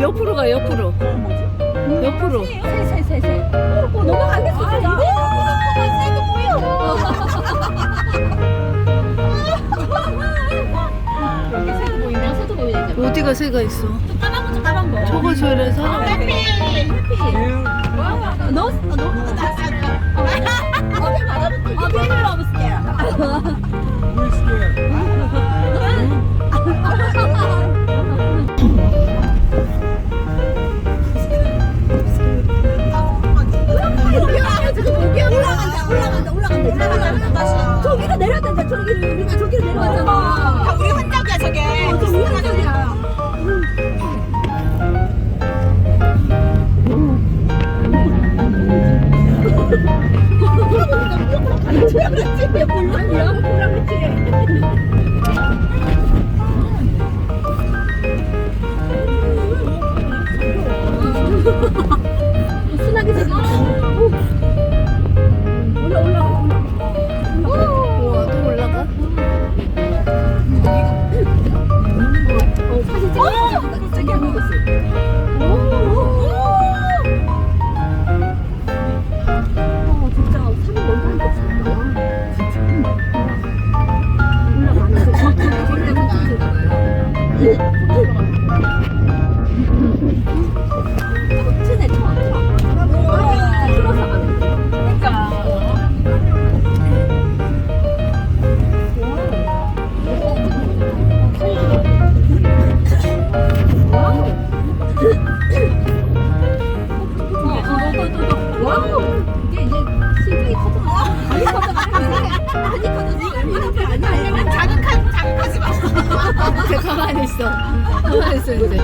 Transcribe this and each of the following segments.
옆으로 가 옆으로 옆으로 세세세세. 어 넘어가겠어. 아. 어디가 새가 있어 까만 거 까만 거. 저거 저래 사람 해피. 해피. 너, 너, 나, 어디 받아볼게. 어, 비밀로 없을 저기로 내려야 된다, 저기로. 우리가 저기로 내려왔잖아. 우리 흔적이야 저게. 어, 저 위에 저기 많이 터져지 아니 아니 자극한 자극하지 마. 이제 가만히 있어 가만히 있어 이제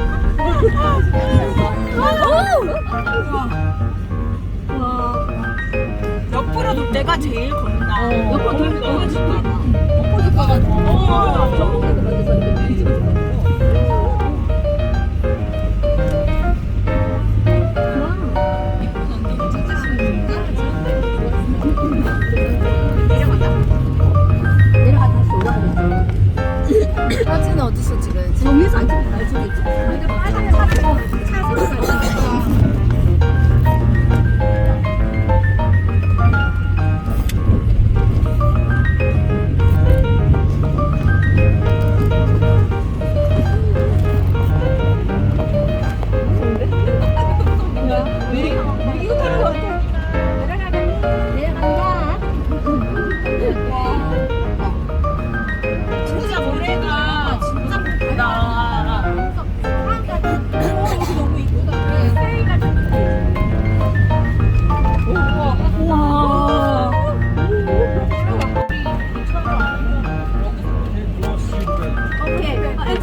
옆으로 돌 때가 제일 겁나. 옆으로 돌면 너무 좋다. 엎어질 것 같아 어 전복에도 만져서 이렇게 뒤집어질 것 사진 어디서 찍어야지? 정해서 안 찍고 나중에 찍고.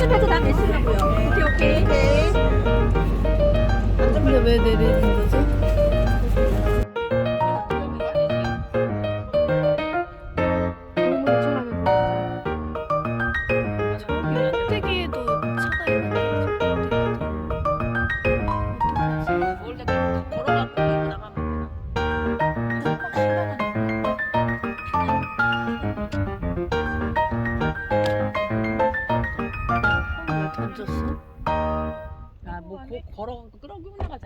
这牌子咱没试过哟 걸어가고 끌어고 올라가자.